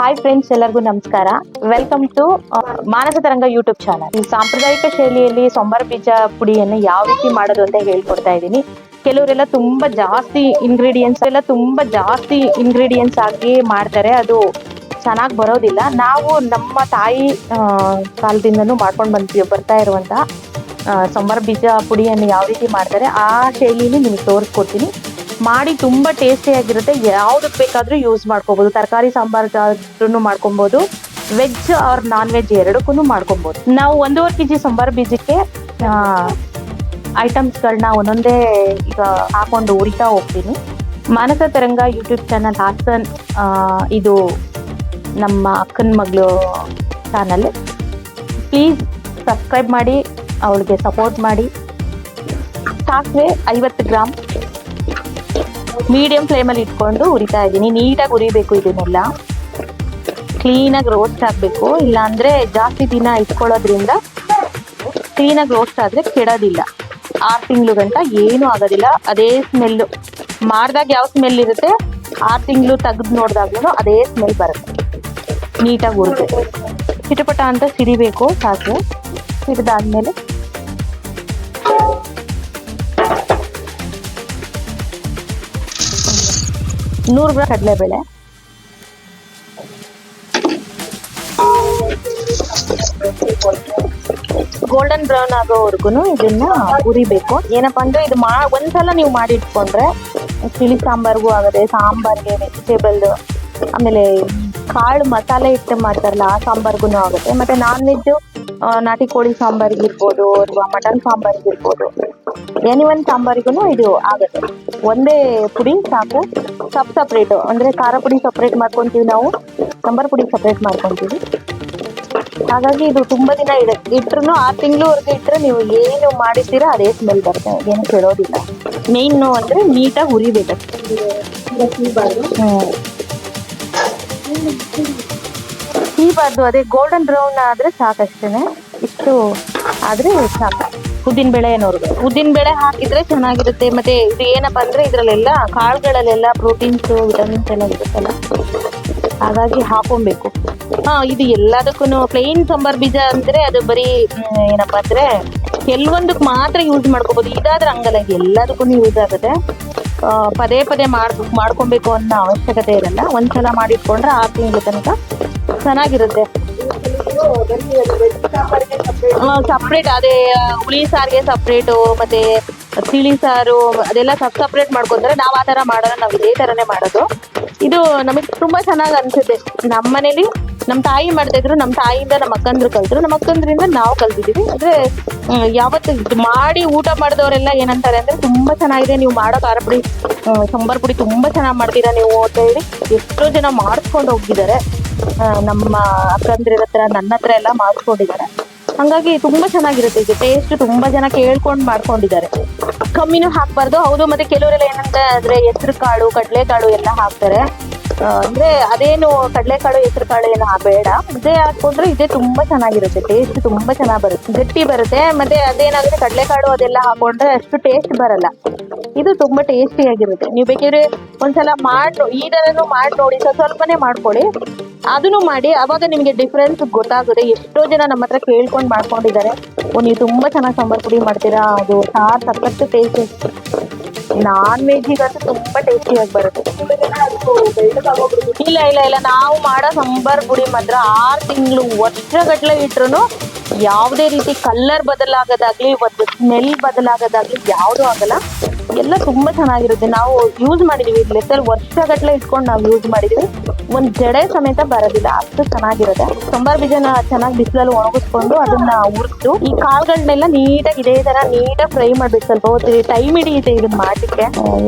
Hi friends ಎಲ್ಲರಿಗೂ ನಮಸ್ಕಾರ. Welcome to ಮಾನಸ ತರಂಗ ಯೂಟ್ಯೂಬ್ ಚಾನಲ್ ಈ ಸಾಂಪ್ರದಾಯಿಕ ಶೈಲಿಯಲ್ಲಿ ಸಾಂಬಾರ್ ಬೀಜ ಪುಡಿಯನ್ನು ಯಾವ ರೀತಿ ಮಾಡೋದು ಅಂತ ಹೇಳ್ಕೊಡ್ತಾ ಇದ್ದೀನಿ. ಕೆಲವರೆಲ್ಲ ತುಂಬಾ ಜಾಸ್ತಿ ಇಂಗ್ರೀಡಿಯೆಂಟ್ಸ್ ಎಲ್ಲ ತುಂಬಾ ಜಾಸ್ತಿ ಇಂಗ್ರೀಡಿಯೆಂಟ್ಸ್ ಹಾಕಿ ಮಾಡ್ತಾರೆ. ಅದು ಚೆನ್ನಾಗಿ ಬರೋದಿಲ್ಲ. ನಾವು ನಮ್ಮ ತಾಯಿ ಕಾಲದಿಂದನೂ ಮಾಡ್ಕೊಂಡು ಬಂದು ಬರ್ತಾ ಇರುವಂತ ಸಾಂಬಾರ್ ಬೀಜ ಪುಡಿಯನ್ನು ಯಾವ ರೀತಿ ಮಾಡ್ತಾರೆ ಆ ಶೈಲಿಯಲ್ಲಿ ನಿಮಗೆ ತೋರಿಸ್ಕೊಡ್ತೀನಿ. ಮಾಡಿ ತುಂಬಾ ಟೇಸ್ಟಿ ಆಗಿರುತ್ತೆ. ಯಾವ್ದಕ್ ಬೇಕಾದ್ರೂ ಯೂಸ್ ಮಾಡ್ಕೋಬಹುದು ತರಕಾರಿ ಸಾಂಬಾರ್ಗಾದ್ರೂ ಮಾಡ್ಕೊಬಹುದು ವೆಜ್ ಆರ್ ನಾನ್ ವೆಜ್ ಎರಡಕ್ಕೂ ಮಾಡ್ಕೊಬಹುದು ನಾವು ಒಂದೂವರೆ ಕೆಜಿ ಸಾಂಬಾರ್ ಬೀಜಕ್ಕೆ ಐಟಮ್ಸ್ಗಳನ್ನ ಒಂದೊಂದೇ ಈಗ ಹಾಕೊಂಡು ಉರಿತಾ ಹೋಗ್ತೀನಿ. ಮಾನಸ ತರಂಗ ಯೂಟ್ಯೂಬ್ ಚಾನಲ್ ಹಾಸನ್ ಇದು ನಮ್ಮ ಅಕ್ಕನ ಮಗಳು ಚಾನಲ್ ಪ್ಲೀಸ್ ಸಬ್ಸ್ಕ್ರೈಬ್ ಮಾಡಿ, ಅವಳಿಗೆ ಸಪೋರ್ಟ್ ಮಾಡಿ. ಸಾಸಿವೆ ಐವತ್ತು ಗ್ರಾಮ್. ಮೀಡಿಯಂ ಫ್ಲೇಮಲ್ಲಿ ಇಟ್ಕೊಂಡು ಉರಿತಾ ಇದ್ದೀನಿ. ನೀಟಾಗಿ ಉರಿಬೇಕು ಇದನ್ನೆಲ್ಲ. ಕ್ಲೀನಾಗಿ ರೋಸ್ಟ್ ಆಗಬೇಕು. ಇಲ್ಲಾಂದರೆ ಜಾಸ್ತಿ ದಿನ ಇಟ್ಕೊಳ್ಳೋದ್ರಿಂದ ಕ್ಲೀನಾಗಿ ರೋಸ್ಟ್ ಆದರೆ ಕೆಡೋದಿಲ್ಲ. ಆರು ತಿಂಗಳು ಗಂಟ ಏನೂ ಆಗೋದಿಲ್ಲ. ಅದೇ ಸ್ಮೆಲ್ಲು ಮಾಡಿದಾಗ ಯಾವ ಸ್ಮೆಲ್ ಇರುತ್ತೆ? ಆರು ತಿಂಗಳು ತೆಗೆದು ನೋಡಿದಾಗ್ಲೂ ಅದೇ ಸ್ಮೆಲ್ ಬರುತ್ತೆ. ನೀಟಾಗಿ ಉರಿಬೇಕು. ಚಿಟಪಟ ಅಂತ ಸಿಡಿಬೇಕು, ಸಾಕು. ಸಿಡಿದಾದ್ಮೇಲೆ ನೂರು ಗ್ರಾಮ್ ಕಡಲೆಬೇಳೆ ಗೋಲ್ಡನ್ ಬ್ರೌನ್ ಆಗೋವರೆಗೂ ಇದನ್ನ ಉರಿಬೇಕು ಏನಪ್ಪ ಅಂದ್ರೆ ಇದು ಮಾ, ಒಂದ್ಸಲ ನೀವು ಮಾಡಿ ಇಟ್ಕೊಂಡ್ರೆ ತಿಳಿ ಸಾಂಬಾರ್ಗೂ ಆಗದೆ ಸಾಂಬಾರ್ಗೆ ವೆಜಿಟೇಬಲ್ ಆಮೇಲೆ ಕಾಳು ಮಸಾಲೆ ಇಟ್ಟು ಮಾಡ್ತಾರಲ್ಲ ಆ ಸಾಂಬಾರ್ಗೂ ಆಗುತ್ತೆ. ಮತ್ತೆ ನಾನ್ ವೆಜ್ ನಾಟಿ ಕೋಳಿ ಸಾಂಬಾರ್ಗಿರ್ಬೋದು, ಅಥವಾ ಮಟನ್ ಸಾಂಬಾರ್ಗೆ ಇರ್ಬೋದು ಎನಿ ಒನ್ ಸಾಂಬಾರಿಗೂ ಇದು ಆಗುತ್ತೆ. ಒಂದೇ ಪುಡಿ ಸಾಕು. ಸಪ್ ಸಪ್ರೇಟು, ಅಂದ್ರೆ ಖಾರ ಪುಡಿ ಸಪ್ರೇಟ್ ಮಾಡ್ಕೊಂತೀವಿ ನಾವು. ಸಾಂಬಾರ್ ಪುಡಿ ಸಪ್ರೇಟ್ ಮಾಡ್ಕೊಂತೀವಿ. ಹಾಗಾಗಿ ಇದು ತುಂಬಾ ದಿನ ಇದೆ ಇಟ್ರು ಆರು ತಿಂಗಳವರೆಗೆ ಇಟ್ಟರೆ ನೀವು ಏನು ಮಾಡಿದ್ದೀರಾ ಅದೇ ಸ್ಮೆಲ್ ಬರ್ತದೆ ಏನು ಕೇಳೋದಿಲ್ಲ ಮೇನ್ ಅಂದ್ರೆ ನೀಟಾಗಿ ಉರಿಬೇಕು ಹ್ಮ್. ಸೀಬಾರ್ದು ಅದೇ ಗೋಲ್ಡನ್ ಬ್ರೌನ್ ಆದ್ರೆ ಸಾಕಷ್ಟೇನೆ. ಇಷ್ಟು ಆದ್ರೆ ಸಾಕು. ಉದ್ದಿನ ಬೇಳೆ ನೋಡ್ಬೇಕು ಉದ್ದಿನ ಬೇಳೆ ಹಾಕಿದ್ರೆ ಚೆನ್ನಾಗಿರುತ್ತೆ. ಮತ್ತೆ ಇದು ಏನಪ್ಪ ಅಂದ್ರೆ ಇದ್ರಲ್ಲೆಲ್ಲ ಕಾಳುಗಳಲ್ಲೆಲ್ಲ ಪ್ರೋಟೀನ್ಸ್, ವಿಟಮಿನ್ಸ್ ಎಲ್ಲ ಇರುತ್ತಲ್ಲ? ಹಾಗಾಗಿ ಹಾಕೊಬೇಕು. ಹಾ, ಇದು ಎಲ್ಲದಕ್ಕೂ ಪ್ಲೇನ್ ಸಾಂಬಾರ್ ಬೀಜ ಅಂದ್ರೆ ಅದು ಬರೀ ಏನಪ್ಪಾ ಅಂದ್ರೆ ಕೆಲವೊಂದಕ್ಕೆ ಮಾತ್ರ ಯೂಸ್ ಮಾಡ್ಕೋಬಹುದು ಇದಾದ್ರೆ ಹಂಗಲ್ಲ ಎಲ್ಲದಕ್ಕೂ ಯೂಸ್ ಆಗುತ್ತೆ. ಪದೇ ಪದೇ ಮಾಡ್, ಮಾಡ್ಕೊಬೇಕು ಅನ್ನೋ ಅವಶ್ಯಕತೆ ಇರಲ್ಲ. ಒಂದ್ಸಲ ಮಾಡಿಟ್ಕೊಂಡ್ರೆ ಆರು ತಿಂಗಳ ತನಕ ಚೆನ್ನಾಗಿರುತ್ತೆ. ಸಪ್ರೇಟ್ ಅದೇ ಹುಳಿ ಸಾರಿಗೆ ಸಪ್ರೇಟು ಮತ್ತೆ ತಿಳಿ ಸಾರು, ಅದೆಲ್ಲ ಸಪ್ ಸಪ್ರೇಟ್ ಮಾಡ್ಕೊಂತಾರೆ ನಾವು ಆ ತರ ಮಾಡೋಣ ನಾವು ಇದೇ ಥರನೇ ಮಾಡೋದು. ಇದು ನಮಗೆ ತುಂಬಾ ಚೆನ್ನಾಗಿ ಅನ್ಸುತ್ತೆ. ನಮ್ಮ ಮನೇಲಿ ನಮ್ಮ ತಾಯಿ ಮಾಡ್ತಾ ಇದ್ರು ನಮ್ಮ ತಾಯಿಯಿಂದ ನಮ್ಮ ಅಕ್ಕಂದ್ರು ಕಲ್ತರು ನಮ್ಮ ಅಕ್ಕಂದ್ರಿಂದ ನಾವು ಕಲ್ತಿದ್ದೀವಿ ಅಂದ್ರೆ ಯಾವತ್ತು ಮಾಡಿ ಊಟ ಮಾಡಿದವರೆಲ್ಲ ಏನಂತಾರೆ ಅಂದ್ರೆ ತುಂಬಾ ಚೆನ್ನಾಗಿದೆ, ನೀವು ಮಾಡೋ ಖಾರ ಪುಡಿ ಸಾಂಬಾರ್ ಪುಡಿ ತುಂಬಾ ಚೆನ್ನಾಗಿ ಮಾಡ್ತೀರಾ ನೀವು ಅಂತ ಹೇಳಿ ಎಷ್ಟೋ ಜನ ಮಾಡಿಸ್ಕೊಂಡು ಹೋಗಿದ್ದಾರೆ ನಮ್ಮ ಅಕ್ಕಂದ್ರ ಹತ್ರ, ನನ್ನ ಹತ್ರ ಎಲ್ಲ ಮಾಡಿಸ್ಕೊಂಡಿದ್ದಾರೆ. ಹಂಗಾಗಿ ತುಂಬಾ ಚೆನ್ನಾಗಿರುತ್ತೆ ಇದು. ಟೇಸ್ಟ್ ತುಂಬಾ ಜನ ಕೇಳ್ಕೊಂಡು ಮಾಡ್ಕೊಂಡಿದ್ದಾರೆ. ಕಮ್ಮಿನೂ ಹಾಕ್ಬಾರ್ದು. ಹೌದು, ಮತ್ತೆ ಕೆಲವರೆಲ್ಲ ಏನಂತ ಅಂದ್ರೆ ಹೆಸರು ಕಾಳು, ಕಡಲೆಕಾಳು ಎಲ್ಲ ಹಾಕ್ತಾರೆ. ಅಂದ್ರೆ ಅದೇನು ಕಡಲೆಕಾಳು ಹೆಸರು ಕಾಳು ಏನು ಬೇಡ. ಇದೇ ಹಾಕೊಂಡ್ರೆ ಇದೇ ತುಂಬಾ ಚೆನ್ನಾಗಿರುತ್ತೆ ಟೇಸ್ಟ್ ತುಂಬಾ ಚೆನ್ನಾಗಿ ಬರುತ್ತೆ. ಗಟ್ಟಿ ಬರುತ್ತೆ, ಮತ್ತೆ ಅದೇನಾದ್ರೆ ಕಡಲೆಕಾಳು ಅದೆಲ್ಲ ಹಾಕೊಂಡ್ರೆ ಅಷ್ಟು ಟೇಸ್ಟ್ ಬರಲ್ಲ. ಇದು ತುಂಬಾ ಟೇಸ್ಟಿ ಆಗಿರುತ್ತೆ. ನೀವು ಬೇಕಿದ್ರೆ ಒಂದ್ಸಲ ಮಾಡಿ ಈ ತರನು ಮಾಡಿ ನೋಡಿ ಸ್ವಲ್ಪ ಸ್ವಲ್ಪನೇ ಮಾಡ್ಕೊಳ್ಳಿ. ಅದನ್ನು ಮಾಡಿ, ಅವಾಗ ನಿಮಗೆ ಡಿಫ್ರೆನ್ಸ್ ಗೊತ್ತಾಗುತ್ತೆ. ಎಷ್ಟೋ ಜನ ನಮ್ಮ ಹತ್ರ ಕೇಳ್ಕೊಂಡು ಮಾಡ್ಕೊಂಡಿದ್ದಾರೆ. ನೀವು ತುಂಬಾ ಚೆನ್ನಾಗಿ ಸಾಂಬಾರ್ ಪುಡಿ ಮಾಡ್ತೀರಾ, ಅದು ಸಾರ್ ಸಖತ್ತು ಟೇಸ್ಟ್ ನಾನ್ ವೆಜ್ಜಿಗಂತೂ ತುಂಬಾ ಟೇಸ್ಟಿಯಾಗಿ ಬರುತ್ತೆ. ಇಲ್ಲ ಇಲ್ಲ ಇಲ್ಲ. ನಾವು ಮಾಡೋ ಸಾಂಬಾರ್ ಪುಡಿ ಮಾತ್ರ ಆರು ತಿಂಗಳು, ವರ್ಷಗಟ್ಲೆ ಇಟ್ರು ಯಾವುದೇ ರೀತಿ ಕಲರ್ ಬದಲಾಗೋದಾಗ್ಲಿ, ಒಂದು ಸ್ಮೆಲ್ ಬದಲಾಗೋದಾಗ್ಲಿ, ಯಾವುದೂ ಆಗಲ್ಲ. ಎಲ್ಲ ತುಂಬಾ ಚೆನ್ನಾಗಿರುತ್ತೆ. ನಾವು ಯೂಸ್ ಮಾಡಿದೀವಿ. ಲೆಸಲ್ ವರ್ಷಗಟ್ಟಲೆ ಇಟ್ಕೊಂಡು ನಾವು ಯೂಸ್ ಮಾಡಿದೀವಿ. ಒಂದು ಜಡೆ ಸಮೇತ ಬರೋದಿಲ್ಲ. ಅಷ್ಟು ಚೆನ್ನಾಗಿರುತ್ತೆ. ಸಾಂಬಾರ್ ಬೀಜನ ಚೆನ್ನಾಗಿ ಬಿಸಿಲಲ್ಲಿ ಒಣಗಿಸ್ಕೊಂಡು ಅದನ್ನ ಹುರಿದು, ಈ ಕಾಳುಗಳನ್ನೆಲ್ಲ ನೀಟಾಗಿ ಇದೇ ತರ ನೀಟಾಗಿ ಫ್ರೈ ಮಾಡ್ಬೇಕು. ಸ್ವಲ್ಪ ಹೊತ್ತು ಟೈಮ್ ಹಿಡಿಯುತ್ತೆ ಇದನ್ನ ಮಾಡಲಿಕ್ಕೆ.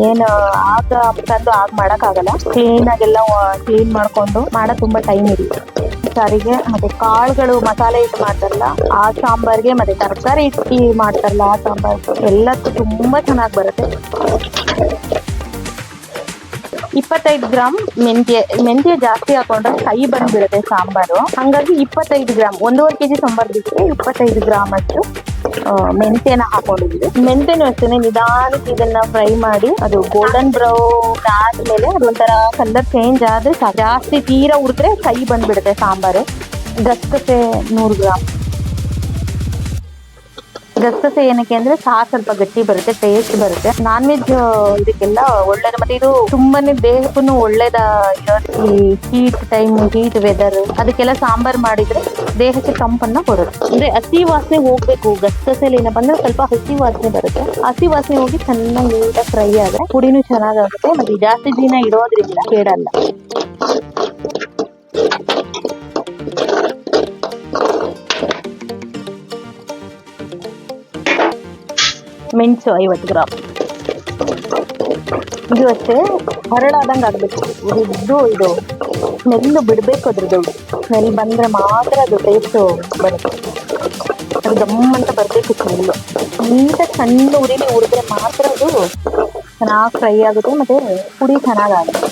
ಏನು ಆಗ ತಂದು ಆಗ ಮಾಡಕ್ಕಾಗಲ್ಲ ಕ್ಲೀನ್ ಆಗೆಲ್ಲ ಕ್ಲೀನ್ ಮಾಡ್ಕೊಂಡು ಮಾಡಕ್ ತುಂಬಾ ಟೈಮ್ ಹಿಡಿಯುತ್ತೆ. ಸಾರಿಗೆ, ಮತ್ತೆ ಕಾಳುಗಳು, ಮಸಾಲೆ ಇಟ್ಟು ಮಾಡ್ತಾರಲ್ಲ, ಆ ಸಾಂಬಾರ್ಗೆ, ಮತ್ತೆ ತರಕಾರಿ ಇಟ್ಟು ಮಾಡ್ತಾರಲ್ಲ ಆ ಸಾಂಬಾರ್. ಎಲ್ಲದಕ್ಕೂ ತುಂಬಾ ಚೆನ್ನಾಗಿ ಬರುತ್ತೆ. ಇಪ್ಪತ್ತೈದು ಗ್ರಾಮ್ ಮೆಂತ್ಯ ಮೆಂತ್ಯ ಜಾಸ್ತಿ ಹಾಕೊಂಡ್ರೆ ಕೈ ಬಂದ್ಬಿಡುತ್ತೆ ಸಾಂಬಾರು. ಹಂಗಾಗಿ ಇಪ್ಪತ್ತೈದು ಗ್ರಾಮ್ ಒಂದೂವರೆ ಕೆಜಿ ಸಾಂಬಾರ್ ಬಿಟ್ಟರೆ ಇಪ್ಪತ್ತೈದು ಗ್ರಾಮ್ ಅಷ್ಟು ಆ, ಮೆಂತ್ಯನ ಹಾಕೊಂಡಿದ್ವಿ. ಮೆಂತ್ಯನು ಅಷ್ಟೇನೆ ನಿಧಾನಕ್ಕೆ ಇದನ್ನ ಫ್ರೈ ಮಾಡಿ ಅದು ಗೋಲ್ಡನ್ ಬ್ರೌನ್ ಆದ್ಮೇಲೆ ಅದೊಂಥರ ಕಲರ್ ಚೇಂಜ್ ಆದ್ರೆ ಜಾಸ್ತಿ ತೀರಾ ಉರಿದ್ರೆ ಕೈ ಬಂದ್ಬಿಡುತ್ತೆ ಸಾಂಬಾರು. ಗಸಗಸೆ ನೂರು ಗ್ರಾಮ್ ಗಸಗಸೆ ಏನಕ್ಕೆ ಅಂದ್ರೆ ಸಾರು ಸ್ವಲ್ಪ ಗಟ್ಟಿ ಬರುತ್ತೆ ಟೇಸ್ಟ್ ಬರುತ್ತೆ. ನಾನ್ ವೆಜ್ ಇದಕ್ಕೆಲ್ಲ ಒಳ್ಳೇದು. ಮತ್ತೆ ಇದು ತುಂಬಾನೇ ದೇಹಕ್ಕೂ ಒಳ್ಳೇದ ಈ ಹೀಟ್ ಟೈಮ್ ಹೀಟ್ ವೆದರ್ ಅದಕ್ಕೆಲ್ಲ ಸಾಂಬಾರ್ ಮಾಡಿದ್ರೆ ದೇಹಕ್ಕೆ ತಂಪನ್ನ ಕೊಡುತ್ತೆ. ಅಂದ್ರೆ ಹಸಿ ವಾಸನೆ ಹೋಗ್ಬೇಕು. ಗಸಗಸೆಲಿ ಏನಪ್ಪ ಅಂದ್ರೆ ಸ್ವಲ್ಪ ಹಸಿ ವಾಸನೆ ಬರುತ್ತೆ. ಹಸಿ ವಾಸನೆ ಹೋಗಿ ಚೆನ್ನಾಗಿ ನೀಟಾಗಿ ಫ್ರೈ ಆದ್ರೆ ಪುಡಿನೂ ಚೆನ್ನಾಗಾಗುತ್ತೆ ಮತ್ತೆ ಜಾಸ್ತಿ ದಿನ ಇಡೋದ್ರಿಂದ ಕೇಡಲ್ಲ. ಮೆಣಸು ಐವತ್ತು ಗ್ರಾಮ್ ಇದು ಅಷ್ಟೇ ಹರಳಾದಂಗೆ ಆಗಬೇಕು ಉರಿದು ಇದು ಸ್ಮೆಲ್ ಬಿಡಬೇಕು ಅದ್ರದ್ದು ಸ್ಮೆಲ್ ಬಂದ್ರೆ ಮಾತ್ರ ಅದು ಟೇಸ್ಟ್ ಬರುತ್ತೆ ಅದು ಗಮ್ ಅಂತ ಬರಬೇಕು ಸ್ಮೆಲ್ಲು ನೀಟಾಗಿ ಸಣ್ಣ ಉರಿಲಿ ಉರಿದ್ರೆ ಮಾತ್ರ ಅದು ಚೆನ್ನಾಗಿ ಫ್ರೈ ಆಗುತ್ತೆ ಮತ್ತೆ ಪುಡಿ ಚೆನ್ನಾಗಾಗುತ್ತೆ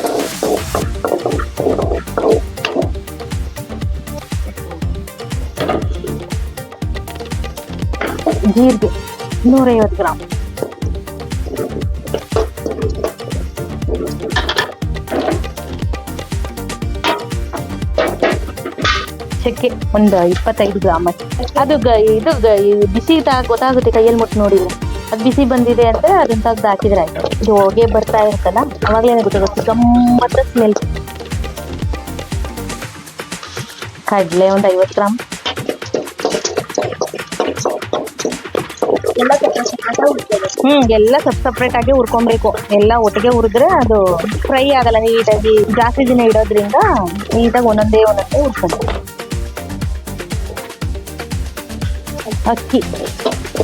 ಜೀರಿಗೆ ನೂರೈವತ್ತು ಗ್ರಾಮ್ ಚಕ್ಕೆ ಒಂದು ಇಪ್ಪತ್ತೈದು ಗ್ರಾಮ್ ಅಷ್ಟೇ. ಅದು ಗ- ಇದು ಗ- ಈ ಬಿಸಿ ತಾ- ಗೊತ್ತಾಗುತ್ತೆ ಕೈಯಲ್ಲಿ ಮುಟ್ಟು ನೋಡಿದ್ರೆ ಅದು ಬಿಸಿ ಬಂದಿದೆ ಅಂದ್ರೆ ಅದನ್ನ ತೆಗ್ದು ಹಾಕಿದ್ರೆ ಆಯ್ತು. ಇದು ಹೊಗೆ ಬರ್ತಾ ಇರುತ್ತಲ್ಲ ಅವಾಗಲೇ ಗೊತ್ತಾಗುತ್ತೆ ಗಮ್ಮತ್ತ ಸ್ಮೆಲ್ ಕಡಲೆ ಒಂದು ಐವತ್ತು ಗ್ರಾಮ್ ಹ್ಮ್. ಎಲ್ಲ ಸಪ್ ಸಪ್ರೇಟ್ ಆಗಿ ಹುರ್ಕೊಬೇಕು ಎಲ್ಲ ಒಟ್ಟಿಗೆ ಹುರಿದ್ರೆ ಅದು ಫ್ರೈ ಆಗಲ್ಲ ನೀಟಾಗಿ ಜಾಸ್ತಿ ದಿನ ಇಡೋದ್ರಿಂದ ನೀಟಾಗಿ ಒಂದೊಂದೇ ಒಂದೊಂದೇ ಹುರ್ಕೊಬೇಕು ಅಕ್ಕಿ.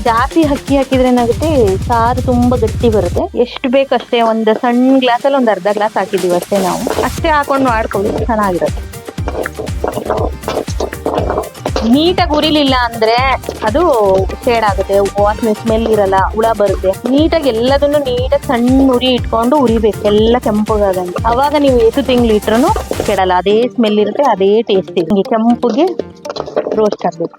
ಜಾಸ್ತಿ ಅಕ್ಕಿ ಹಾಕಿದ್ರೆ ಏನಾಗುತ್ತೆ? ಸಾರು ತುಂಬಾ ಗಟ್ಟಿ ಬರುತ್ತೆ. ಎಷ್ಟು ಬೇಕು ಅಷ್ಟೇ ಒಂದು ಸಣ್ಣ ಗ್ಲಾಸಲ್ಲಿ ಒಂದು ಅರ್ಧ ಗ್ಲಾಸ್ ಹಾಕಿದೀವಿ ಅಷ್ಟೇ ನಾವು. ಅಷ್ಟೇ ಹಾಕೊಂಡು ಮಾಡ್ಕೊಳ್ಳಿ ಚೆನ್ನಾಗಿರುತ್ತೆ. ನೀಟಾಗಿ ಉರಿಲಿಲ್ಲ ಅಂದ್ರೆ ಅದು ಶೇಡ್ ಆಗುತ್ತೆ. ವಾಸನೆ ಸ್ಮೆಲ್ ಇರಲ್ಲ, ಹುಳ ಬರುತ್ತೆ. ನೀಟಾಗಿ ಎಲ್ಲದನ್ನು ನೀಟಾಗಿ ಸಣ್ಣ ಉರಿ ಇಟ್ಕೊಂಡು ಉರಿಬೇಕು ಎಲ್ಲ ಕೆಂಪಗಾಗಂಗೆ ಅವಾಗ ನೀವು ಎಷ್ಟು ತಿಂಗಳು ಇಟ್ರು ಕೆಡಲ್ಲ. ಅದೇ ಸ್ಮೆಲ್ ಇರುತ್ತೆ, ಅದೇ ಟೇಸ್ಟ್ ಹಿಂಗೆ ಕೆಂಪುಗೆ ರೋಸ್ಟ್ ಆಗಬೇಕು.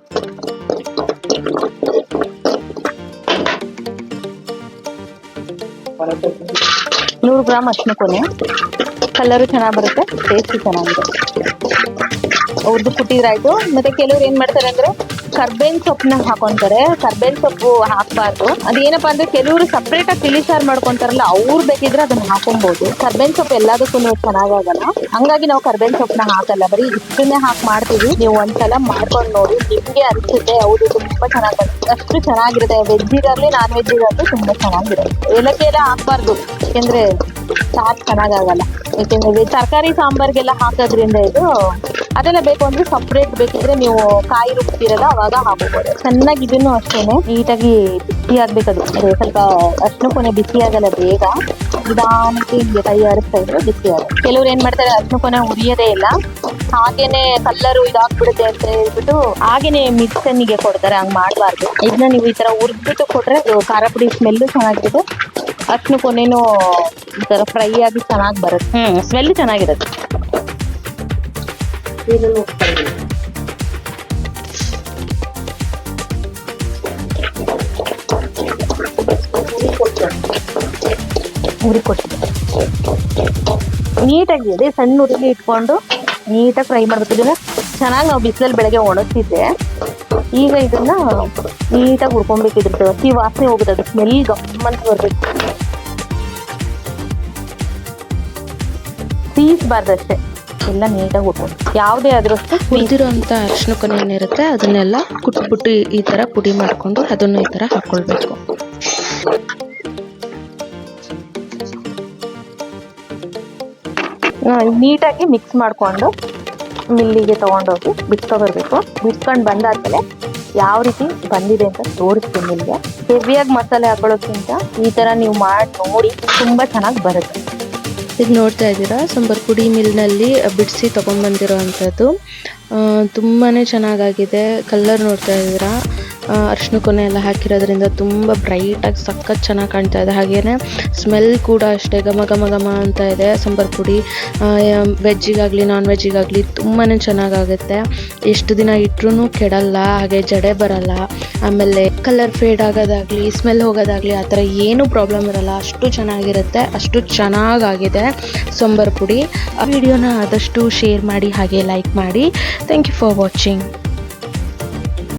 ನೂರು ಗ್ರಾಮ್ ಅಷ್ಟು ಕೊನೆ ಕಲರು ಚೆನ್ನಾಗಿ ಬರುತ್ತೆ ಟೇಸ್ಟು ಚೆನ್ನಾಗಿರುತ್ತೆ ಅವ್ರದ್ದು ಕುಟ್ಟಿದ್ರಾಯ್ತು ಮತ್ತೆ ಕೆಲವ್ರು ಏನ್ ಮಾಡ್ತಾರೆ ಅಂದ್ರೆ ಕರ್ಬೇವಿನ ಸೊಪ್ಪನ್ನ ಹಾಕೊಂತಾರೆ. ಕರ್ಬೇವಿನ ಸೊಪ್ಪು ಹಾಕ್ಬಾರ್ದು. ಅದೇನಪ್ಪಾ ಅಂದ್ರೆ ಕೆಲವರು ಸಪ್ರೇಟ್ ಆಗಿ ತಿಳಿ ಸಾರು ಮಾಡ್ಕೊಂತಾರಲ್ಲ, ಅವ್ರು ಬೇಕಿದ್ರೆ ಅದನ್ನ ಹಾಕೊಬಹುದು ಕರ್ಬೇವಿನ ಸೊಪ್ಪು ಎಲ್ಲದಕ್ಕೂ ಚೆನ್ನಾಗಾಗಲ್ಲ. ಹಂಗಾಗಿ ನಾವು ಕರ್ಬೇವಿನ ಸೊಪ್ಪನ್ನ ಹಾಕಲ್ಲ. ಬರೀ ಇಷ್ಟನ್ನೇ ಹಾಕಿ ಮಾಡ್ತೀವಿ. ನೀವು ಒಂದ್ಸಲ ಮಾಡ್ಕೊಂಡು ನೋಡಿ. ನಿಮ್ಗೆ ಅನ್ಸುತ್ತೆ, ಹೌದು ತುಂಬಾ ಚೆನ್ನಾಗಿರುತ್ತೆ ಅಷ್ಟು ಚೆನ್ನಾಗಿರುತ್ತೆ. ವೆಜ್ ಇರಲಿ ನಾನ್ ವೆಜ್ ಇರಲಿ ತುಂಬಾ ಚೆನ್ನಾಗಿರುತ್ತೆ. ಏಲಕ್ಕಿ ಎಲ್ಲ ಹಾಕ್ಬಾರ್ದು. ಯಾಕೆಂದ್ರೆ ಸಾರು ಚೆನ್ನಾಗಾಗಲ್ಲ ಯಾಕೆಂದ್ರೆ ತರಕಾರಿ ಸಾಂಬಾರ್ಗೆಲ್ಲ ಹಾಕೋದ್ರಿಂದ ಇದು ಅದೆಲ್ಲ ಬೇಕು ಅಂದ್ರೆ ಸಪ್ರೇಟ್ ಬೇಕಿದ್ರೆ ನೀವು ಕಾಯಿ ರುಬ್ತಿರಲ್ಲ ಅವಾಗ ಹಾಕೋಬಹುದು ಚೆನ್ನಾಗಿ ಇದನ್ನು ಅಷ್ಟೇನೆ ನೀಟಾಗಿ ಬಿಸಿ ಆಗ್ಬೇಕದು ಸ್ವಲ್ಪ ಅಷ್ಟು ಕೊನೆ ಬಿಸಿ ಆಗಲ್ಲ ಬೇಗ. ನಿಧಾನಕ್ಕೆ ಹಿಂಗೆ ಕೈ ಆರಿಸ್ತಾ ಇದ್ರೆ ಬಿಸಿ ಆಗುತ್ತೆ. ಕೆಲವ್ರು ಏನ್ ಮಾಡ್ತಾರೆ ಅಷ್ಟು ಕೊನೆ ಉರಿಯೋದೇ ಇಲ್ಲ. ಹಾಗೇನೆ ಕಲ್ಲರು ಇದಾಗ್ಬಿಡುತ್ತೆ ಅಂತ ಹೇಳ್ಬಿಟ್ಟು ಹಾಗೇನೆ ಮಿಕ್ಸನ್ನಿಗೆ ಕೊಡ್ತಾರೆ, ಹಂಗ್ ಮಾಡಬಾರ್ದು. ಇದನ್ನ ನೀವು ಈ ತರ ಉರ್ದ್ಬಿಟ್ಟು ಕೊಟ್ರೆ ಅದು ಖಾರ ಪುಡಿ ಸ್ಮೆಲ್ಲು ಚೆನ್ನಾಗಿರುತ್ತೆ. ಅರ್ಶಿನ ಕೊನೆನೂ ಈ ತರ ಫ್ರೈ ಆಗಿ ಚೆನ್ನಾಗಿ ಬರುತ್ತೆ. ಹ್ಮ್ ಸ್ಮೆಲ್ ಚೆನ್ನಾಗಿರುತ್ತೆ. ಉರಿ ಕೊಟ್ಟಿದ್ದೆ ನೀಟಾಗಿ ಇದೆ ಸಣ್ಣ ಉರಿಲಿ ಇಟ್ಕೊಂಡು ನೀಟಾಗಿ ಫ್ರೈ ಮಾಡಬೇಕು ಇದನ್ನ ಚೆನ್ನಾಗಿ ನಾವು ಬಿಸಿಲಲ್ಲಿ ಬೆಳಗ್ಗೆ ಒಣಗ್ತಿದ್ದೆ ಈಗ ಇದನ್ನ ನೀಟಾಗಿ ಹುರ್ಕೊಬೇಕು ಇದ್ರದ್ದು ಹಸಿ ವಾಸನೆ ಹೋಗುತ್ತೆ, ಅದು ಸ್ಮೆಲ್ ಗಮ್ಮಂತ ಬರ್ಬೇಕು. ತೀಸ್ಬಾರ್ದು ಅಷ್ಟೇ. ಎಲ್ಲ ನೀಟಾಗಿ ಉಟ್ಕೊಂಡು ಯಾವುದೇ ಆದ್ರೂ ಅಷ್ಟೇ ಉಳಿದಿರೋಂಥ ಅರಿಶಿನ ಕೊನೆ ಏನಿರುತ್ತೆ ಅದನ್ನೆಲ್ಲ ಕುಟ್ಬಿಟ್ಟು ಈ- ಥರ ಪುಡಿ ಮಾಡಿಕೊಂಡು ಅದನ್ನು ಈ ಥರ ಹಾಕ್ಕೊಳ್ಬೇಕು ನೀಟಾಗಿ ಮಿಕ್ಸ್ ಮಾಡಿಕೊಂಡು ಮಿಲ್ಲಿಗೆ ತಗೊಂಡೋಗಿ ಬಿಟ್ಕೊಬರ್ಬೇಕು ಬಿಟ್ಕೊಂಡು ಬಂದಾದ್ಮೇಲೆ ಯಾವ ರೀತಿ ಬಂದಿದೆ ಅಂತ ತೋರಿಸ್ತೀನಿ ನಿಮಗೆ. ಹೆವಿಯಾಗಿ ಮಸಾಲೆ ಹಾಕೊಳ್ಳೋಕ್ಕಿಂತ ಈ ಥರ ನೀವು ಮಾಡಿ ನೋಡಿ ತುಂಬ ಚೆನ್ನಾಗಿ ಬರುತ್ತೆ. ಇದು ನೋಡ್ತಾ ಇದ್ದೀರಾ? ಸಂಬರ್ ಪುಡಿ ಮಿಲ್ನಲ್ಲಿ ಬಿಡಿಸಿ ತೊಗೊಂಡ್ಬಂದಿರೋ ಅಂಥದ್ದು ತುಂಬಾ ಚೆನ್ನಾಗಾಗಿದೆ. ಕಲರ್ ನೋಡ್ತಾ ಇದ್ದೀರಾ? ಅರಿಶಿನ ಕೊನೆ ಎಲ್ಲ ಹಾಕಿರೋದ್ರಿಂದ ತುಂಬ ಬ್ರೈಟಾಗಿ ಸಖತ್ ಚೆನ್ನಾಗಿ ಕಾಣ್ತಾ ಇದೆ. ಹಾಗೆಯೇ ಸ್ಮೆಲ್ ಕೂಡ ಅಷ್ಟೇ, ಘಮ ಘಮ ಘಮ ಅಂತ ಇದೆ ಸಾಂಬಾರ್ ಪುಡಿ. ವೆಜ್ಜಿಗಾಗಲಿ ನಾನ್ ವೆಜ್ಜಿಗಾಗಲಿ ತುಂಬಾ ಚೆನ್ನಾಗಾಗುತ್ತೆ. ಎಷ್ಟು ದಿನ ಇಟ್ಟರೂ ಕೆಡಲ್ಲ, ಹಾಗೆ ಜಡೆ ಬರಲ್ಲ. ಆಮೇಲೆ ಕಲರ್ ಫೇಡ್ ಆಗೋದಾಗಲಿ ಸ್ಮೆಲ್ ಹೋಗೋದಾಗಲಿ ಆ ಥರ ಏನೂ ಪ್ರಾಬ್ಲಮ್ ಇರಲ್ಲ. ಅಷ್ಟು ಚೆನ್ನಾಗಿರುತ್ತೆ, ಅಷ್ಟು ಚೆನ್ನಾಗಾಗಿದೆ ಸಾಂಬಾರ್ ಪುಡಿ. ವಿಡಿಯೋನ ಆದಷ್ಟು ಶೇರ್ ಮಾಡಿ, ಹಾಗೆ ಲೈಕ್ ಮಾಡಿ. Thank you for watching